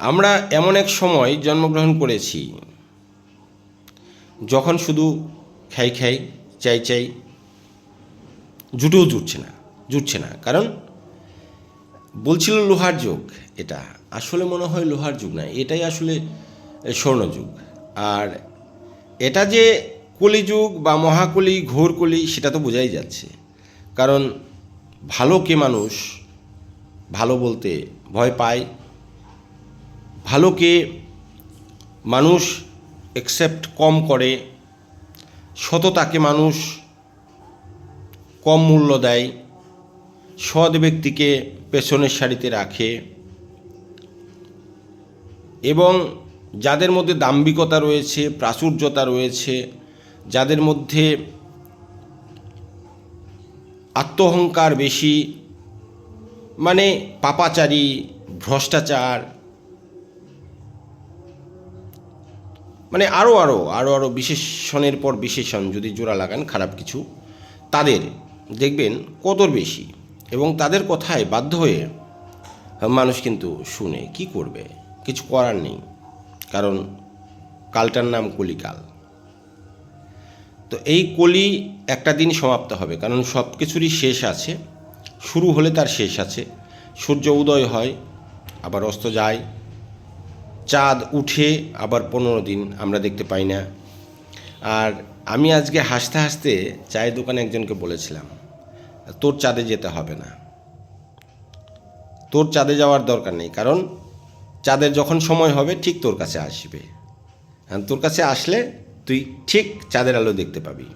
আমরা এমন এক সময় জন্মগ্রহণ করেছি, যখন শুধু খাই খাই, চাই চাই, জুটেও জুটছে না জুটছে না। কারণ বলছিল লোহার যুগ এটা। আসলে মনে হয় লোহার যুগ না, এটাই আসলে স্বর্ণযুগ। আর এটা যে কলিযুগ বা মহাকলি ঘোর কলি সেটা তো বোঝাই যাচ্ছে। কারণ ভালোকে মানুষ ভালো বলতে ভয় পায় ভালোকে মানুষ অ্যাকসেপ্ট কম করে, সততাকে মানুষ কম মূল্য দেয়, সৎ ব্যক্তিকে পেছনের সারিতে রাখে এবং যাদের মধ্যে দাম্ভিকতা রয়েছে, প্রাচুর্যতা রয়েছে, যাদের মধ্যে আত্মহংকার বেশি মানে পাপাচারী, ভ্রষ্টাচার মানে আরও আরও আরও আরও বিশেষণের পর বিশেষণ যদি জোড়া লাগান, খারাপ কিছু, তাদের দেখবেন কদর বেশি এবং তাদের কথায় বাধ্য হয়ে মানুষ কিন্তু শুনে কি করবে? কিছু করার নেই। কারণ কালটার নাম কলিকাল। তো এই কলি একটা দিন সমাপ্ত হবে, কারণ সব কিছুরই শেষ আছে। শুরু হলে তার শেষ আছে। সূর্য উদয় হয়, আবার অস্ত যায়। চাঁদ উঠে আবার পনেরো দিন আমরা দেখতে পাই না। আর আমি আজকে হাসতে হাসতে চায়ের দোকানে একজনকে বলেছিলাম, তোর চাঁদে যেতে হবে না। তোর চাঁদে যাওয়ার দরকার নেই, কারণ চাঁদের যখন সময় হবে ঠিক তোর কাছে আসবে। তোর কাছে আসলে তুই ঠিক চাঁদের আলো দেখতে পাবি।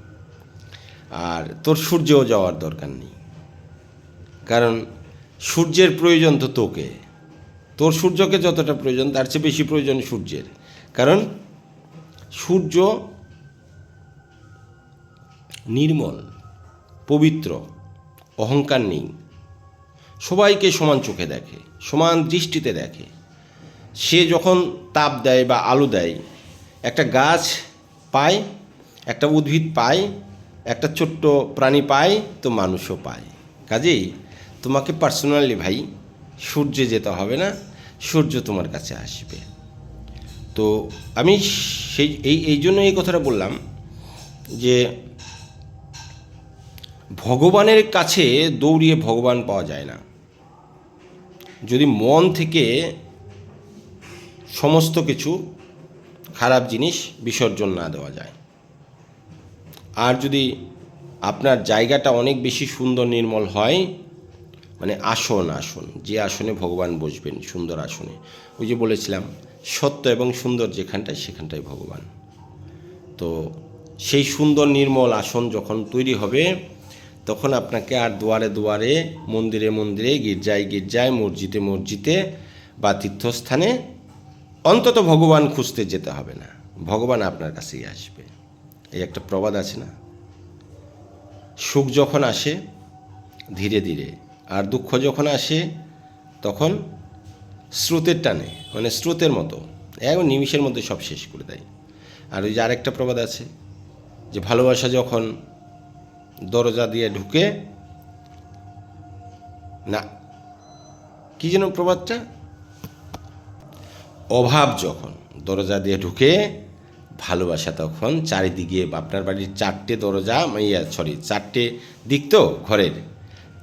আর তোর সূর্যও যাওয়ার দরকার নেই। কারণ সূর্যের প্রয়োজন তো তোকে। তোর সূর্যকে যতটা প্রয়োজন, তার চেয়ে বেশি প্রয়োজন সূর্যের। কারণ সূর্য নির্মল, পবিত্র, অহংকার নেই। সবাইকে সমান চোখে দেখে, সমান দৃষ্টিতে দেখে। সে যখন তাপ দেয় বা আলো দেয়, একটা গাছ পায়, একটা উদ্ভিদ পায়, একটা ছোট্ট প্রাণী পায়, তো মানুষও পায়। কাজেই তোমাকে পার্সোনালি ভাই সূর্যে যেতে হবে না, সূর্য তোমার কাছে আসবে। তো আমি সেই, এই এই জন্য এই কথাটা বললাম যে ভগবানের কাছে দৌড়িয়ে ভগবান পাওয়া যায় না। যদি মন থেকে সমস্ত কিছু খারাপ জিনিস বিসর্জন না দেওয়া যায়। আর যদি আপনার জায়গাটা অনেক বেশি সুন্দর নির্মল হয় মানে আসন আসন। যে আসনে ভগবান বসবেন, সুন্দর আসনে। ওই যে বলেছিলাম, সত্য এবং সুন্দর যেখানটায় সেখানটায় ভগবান। তো সেই সুন্দর নির্মল আসন যখন তৈরি হবে, তখন আপনাকে আর দুয়ারে দুয়ারে, মন্দিরে মন্দিরে, গির্জায় গির্জায়, মসজিদে মসজিদে বা তীর্থস্থানে অন্তত ভগবান খুঁজতে যেতে হবে না। ভগবান আপনার কাছেই আসবে। এই একটা প্রবাদ আছে না? সুখ যখন আসে, ধীরে ধীরে আর দুঃখ যখন আসে, তখন স্রোতের টানে মানে স্রোতের মতো। এক নিমিষের মধ্যে সব শেষ করে দেয়। আর ওই যে আরেকটা প্রবাদ আছে, যে ভালোবাসা যখন দরজা দিয়ে ঢুকে, না, কি যেন প্রবাদটা? অভাব যখন দরজা দিয়ে ঢুকে, ভালোবাসা তখন চারিদিকে, আপনার বাড়ির চারটে দরজা, ইয়া সরি চারটে দিক তো ঘরের।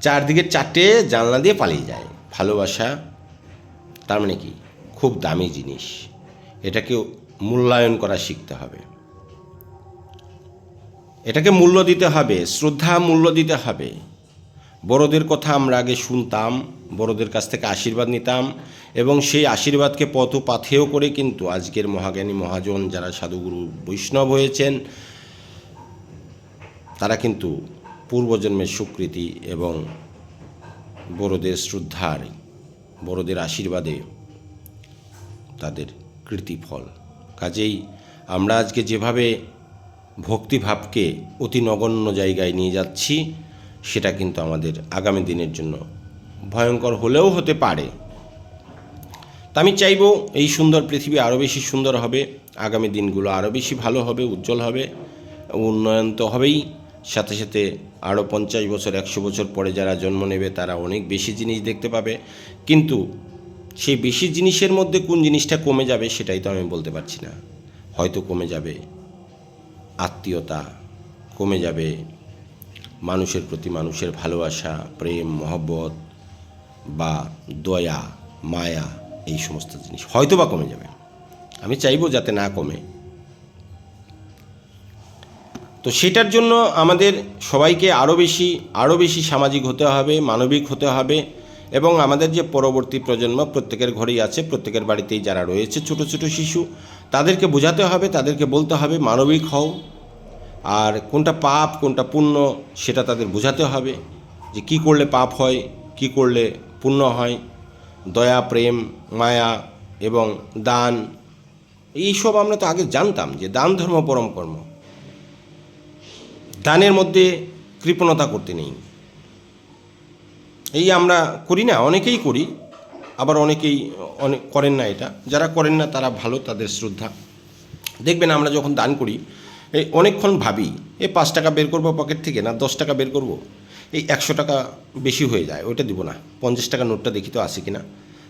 চারদিকে চারটে জানলা দিয়ে পালিয়ে যায়। ভালোবাসা, তার মানে কি? খুব দামি জিনিস। এটাকে মূল্যায়ন করা শিখতে হবে। এটাকে মূল্য দিতে হবে, শ্রদ্ধা মূল্য দিতে হবে। বড়দের কথা আমরা আগে শুনতাম, বড়দের কাছ থেকে আশীর্বাদ নিতাম এবং সেই আশীর্বাদকে পথ পাথেয় করে কিন্তু আজকের মহাজ্ঞানী মহাজন যারা সাধুগুরু বৈষ্ণব হয়েছেন, তারা কিন্তু পূর্বজন্মের স্বীকৃতি এবং বড়দের শ্রদ্ধার, বড়দের আশীর্বাদে তাদের কৃতিফল। কাজেই আমরা আজকে যেভাবে ভক্তিভাবকে অতি নগণ্য জায়গায় নিয়ে যাচ্ছি, সেটা কিন্তু আমাদের আগামী দিনের জন্য ভয়ঙ্কর হলেও হতে পারে। তা আমি চাইব এই সুন্দর পৃথিবী আরও বেশি সুন্দর হবে, আগামী দিনগুলো আরও বেশি ভালো হবে, উজ্জ্বল হবে, উন্নয়ন তো হবেই। সাথে সাথে আরও পঞ্চাশ বছর, একশো বছর পরে যারা জন্ম নেবে, তারা অনেক বেশি জিনিস দেখতে পাবে। কিন্তু সেই বেশি জিনিসের মধ্যে কোন জিনিসটা কমে যাবে সেটাই তো আমি বলতে পারছি না। হয়তো কমে যাবে আত্মীয়তা, কমে যাবে মানুষের প্রতি মানুষের ভালোবাসা, প্রেম, মহব্বত বা দয়া, মায়া, এই সমস্ত জিনিস। হয়তো বা কমে যাবে। আমি চাইব যাতে না কমে। তো সেটার জন্য আমাদের সবাইকে আরও বেশি আরও বেশি সামাজিক হতে হবে, মানবিক হতে হবে এবং আমাদের যে পরবর্তী প্রজন্ম প্রত্যেকের ঘরেই আছে, প্রত্যেকের বাড়িতেই যারা রয়েছে ছোট ছোট শিশু, তাদেরকে বোঝাতে হবে, তাদেরকে বলতে হবে মানবিক হও। আর কোনটা পাপ, কোনটা পুণ্য সেটা তাদের বোঝাতে হবে যে কি করলে পাপ হয়, কি করলে পুণ্য হয়। দয়া, প্রেম, মায়া এবং দান, এইসব আমরা তো আগে জানতাম যে দান ধর্ম পরম কর্ম। দানের মধ্যে কৃপণতা করতে নেই। এই আমরা করি না, অনেকেই করি, আবার অনেকেই অনেক করেন না এটা। যারা করেন না, তারা ভালো, তাদের শ্রদ্ধা। দেখবেন আমরা যখন দান করি, এই অনেকক্ষণ ভাবি, এই পাঁচ টাকা বের করব পকেট থেকে না, দশ টাকা বের করব? এই একশো টাকা বেশি হয়ে যায়, ওইটা দিব না। পঞ্চাশ টাকা নোটটা দেখি তো আসে কিনা?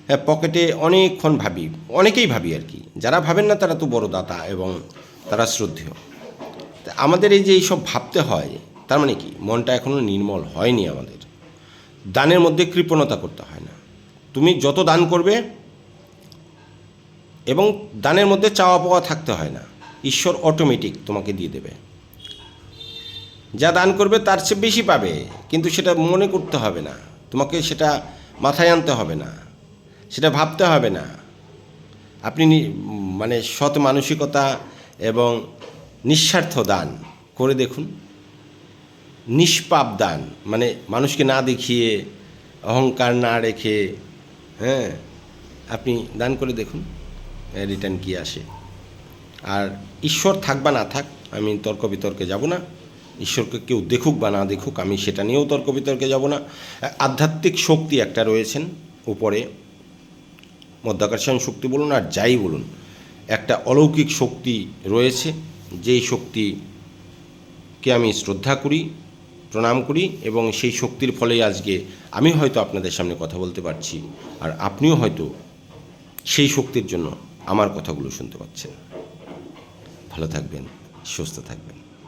হ্যাঁ পকেটে অনেকক্ষণ ভাবি, অনেকেই ভাবি আর কি। যারা ভাবেন না, তারা তো বড় দাতা এবং তারা শ্রদ্ধেয়। আমাদের এই যে এইসব ভাবতে হয়, তার মানে কি? মনটা এখনও নির্মল হয়নি আমাদের। দানের মধ্যে কৃপণতা করতে হয় না। তুমি যত দান করবে এবং দানের মধ্যে চাওয়া পাওয়া থাকতে হয় না, ঈশ্বর অটোমেটিক তোমাকে দিয়ে দেবে। যা দান করবে তার চেয়ে বেশি পাবে, কিন্তু সেটা মনে করতে হবে না। তোমাকে সেটা মাথায় আনতে হবে না, সেটা ভাবতে হবে না। আপনি মানে সৎ মানসিকতা এবং নিঃস্বার্থ দান। করে দেখুন। নিষ্পাপ দান। মানে মানুষকে না দেখিয়ে, অহংকার না রেখে হ্যাঁ আপনি দান করে দেখুন রিটার্ন কি আসে। আর ঈশ্বর থাক বা না থাক, আমি তর্ক বিতর্কে যাব না। ঈশ্বরকে কেউ দেখুক বা না দেখুক, আমি সেটা নিয়েও তর্ক বিতর্কে যাব না। আধ্যাত্মিক শক্তি একটা রয়েছেন উপরে। মধ্যাকর্ষণ শক্তি বলুন আর যাই বলুন, একটা অলৌকিক শক্তি রয়েছে। যেই শক্তিকে আমি শ্রদ্ধা করি, প্রণাম করি এবং সেই শক্তির ফলেই আজকে আমি হয়তো আপনাদের সামনে কথা বলতে পারছি আর আপনিও হয়তো সেই শক্তির জন্য আমার কথাগুলো শুনতে পাচ্ছেন। ভালো থাকবেন, সুস্থ থাকবেন।